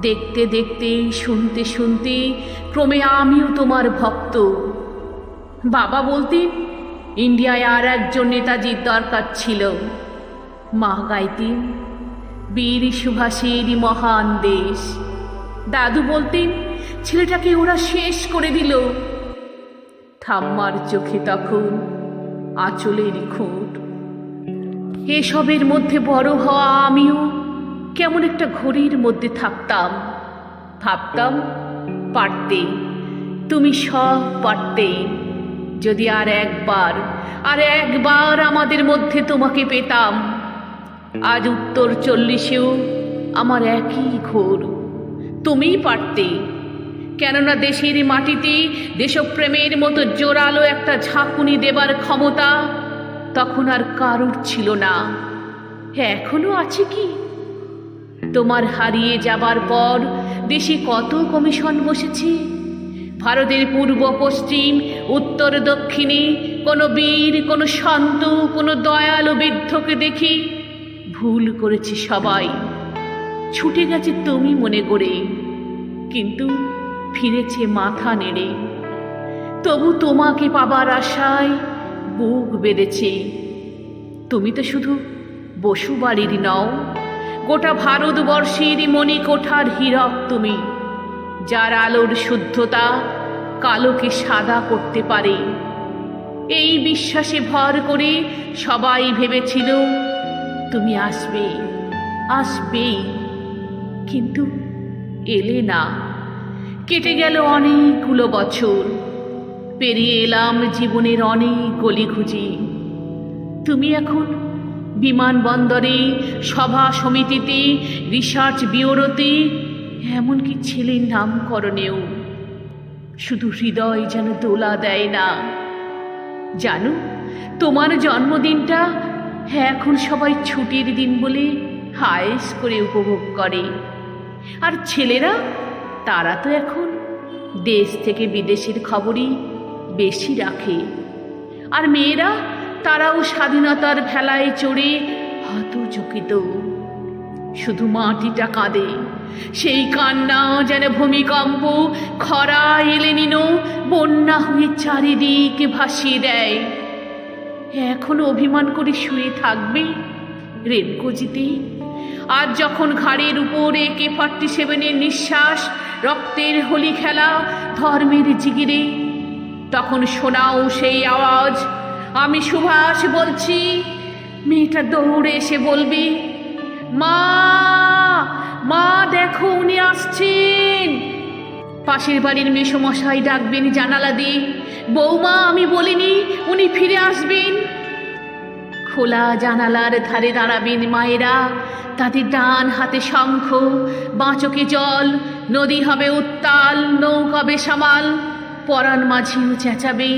দেখতে দেখতে, শুনতে শুনতে, ক্রমে আমিও তোমার ভক্ত। বাবা বলতেন ইন্ডিয়ায় আর একজন নেতাজির দরকার ছিল। মা গাইতেন বীর সুভাষের মহান দেশ। দাদু বলতেন ছেলেটাকে ওরা শেষ করে দিল। ঠাম্মার চোখে তখন আঁচলের খুঁট। এসবের মধ্যে বড় হওয়া আমিও কেমন একটা ঘড়ির মধ্যে থাকতাম। ভাবতাম, পারতে। তুমি সব পারতে। যদি আর একবার আর একবার আমাদের মধ্যে তোমাকে পেতাম, আজ উত্তর চল্লিশেও আমার একই ঘোর। তুমিই পারতে। কেননা দেশের মাটিতে দেশপ্রেমের মতো জোরালো একটা ঝাঁকুনি দেবার ক্ষমতা তখন আর কারুর ছিল না। এখনও আছে কি? তোমার হারিয়ে যাবার পর দেশে কত কমিশন বসেছে? ভারতের পূর্ব, পশ্চিম, উত্তর, দক্ষিণে কোনো বীর, কোনো শান্ত কোনো দয়ালু বৃদ্ধকে দেখি ভুল করেছে সবাই। ছুটে গেছে তুমি মনে করে, কিন্তু ফিরেছে মাথা নেড়ে। তবু তোমাকে পাবার আশায় বুক বেড়েছে তুমি তো শুধু বসু বাড়ির নও গোটা ভারতবর্ষের মণিকোঠার হীরক তুমি, যার আলোর শুদ্ধতা কালোকে সাদা করতে পারে। এই বিশ্বাসে ভর করে সবাই ভেবেছিল, তুমি আসবে, আসবেই। কিন্তু এলে না। কেটে গেল অনেকগুলো বছর। পেরিয়ে এলাম জীবনের অনেক গলিঘুজি তুমি এখন বিমানবন্দরে, সভা সমিতিতে, রিসার্চ ব্যুরোতে, এমনকি ছেলের নামকরণেও। শুধু হৃদয় যেন দোলা দেয় না। জানো, তোমার জন্মদিনটা এখন সবাই ছুটির দিন বলে হায়েস করে উপভোগ করে। আর ছেলেরা, তারা তো এখন দেশ থেকে বিদেশের খবরই বেশি রাখে। আর মেয়েরা তারাও স্বাধীনতার ভেলায় চড়ে হতচকিত। শুধু মাটিটা কাঁদে, সেই কান্না যেন ভূমিকম্প, খরা এলে নিন, বন্যা হয়ে চারিদিকে ভাসিয়ে দেয়। এখনও অভিমান করে শুয়ে থাকবে রেনকোজিতে আর যখন ঘাড়ের উপর একে ফর্টি সেভেনের নিঃশ্বাস, রক্তের হোলি খেলা ধর্মের জিগিরে, তখন শোনাও সেই আওয়াজ আমি সুভাষ বলছি, মেয়েটা দৌড়ে এসে বলবি, মা মা, দেখো উনি আসছেন। পাশের বাড়ির মেসমশাই ডাকবেন জানালা দিয়ে, বৌমা, আমি বলিনি উনি ফিরে আসবেন। খোলা জানালার ধারে দাঁড়াবেন মায়েরা, তাদের ডান হাতে শঙ্খ, বাঁচকে জল, নদী হবে উত্তাল নৌকাবে সামাল পরাণ মাঝিও চেঁচাবে।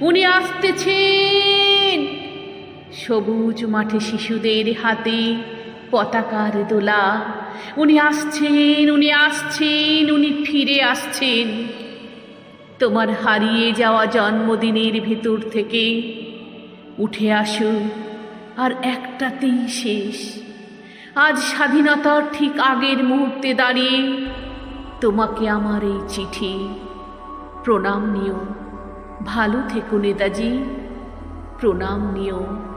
উনি আসতেছেন। সবুজ মাঠে শিশুদের হাতে পতাকার দোলা। উনি আসছেন উনি আসছেন, উনি ফিরে আসছেন। তোমার হারিয়ে যাওয়া জন্মদিনের ভেতর থেকে উঠে আসো, আর একটাতেই শেষ। আজ স্বাধীনতার ঠিক আগের মুহূর্তে দাঁড়িয়ে তোমাকে আমার এই চিঠি প্রণাম নিও। ভালো থেকো নেতাজি। প্রণাম নিও